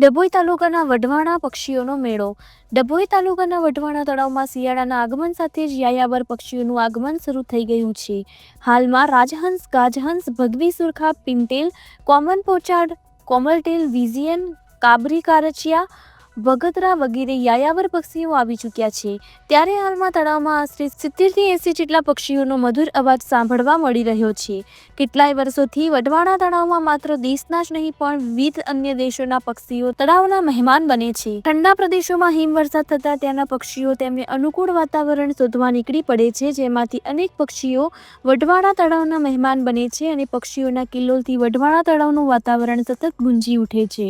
ડભોઈ તાલુકાના વઢવાણા પક્ષીઓનો મેળો. ડભોઈ તાલુકાના વઢવાણા તળાવમાં શિયાળાના આગમન સાથે જ યાયાવર પક્ષીઓનું આગમન શરૂ થઈ ગયું છે. હાલમાં રાજહંસ, ગાજહંસ, ભગવી સુરખા, પિંટેલ કોમન પોચાડ કોમલટેલ, વિઝિયન, કાબરી કારચિયા વગતરા વગેરે યાયાવર પક્ષીઓ આવી ચૂક્યા છે. ત્યારે હાલમાં તળાવમાં આશરે સિત્તેરથી એંસી જેટલા પક્ષીઓનો મધુર અવાજ સાંભળવા મળી રહ્યો છે. કેટલાય વર્ષોથી વઢવાણા તળાવમાં માત્ર દેશના જ નહીં, પણ વિવિધ અન્ય દેશોના પક્ષીઓ તળાવના મહેમાન બને છે. ઠંડા પ્રદેશોમાં હિમવર્ષા થતાં ત્યાંના પક્ષીઓ તેમને અનુકૂળ વાતાવરણ શોધવા નીકળી પડે છે, જેમાંથી અનેક પક્ષીઓ વઢવાણા તળાવના મહેમાન બને છે અને પક્ષીઓના કિલ્લોલથી વઢવાણા તળાવનું વાતાવરણ સતત ગુંજી ઉઠે છે.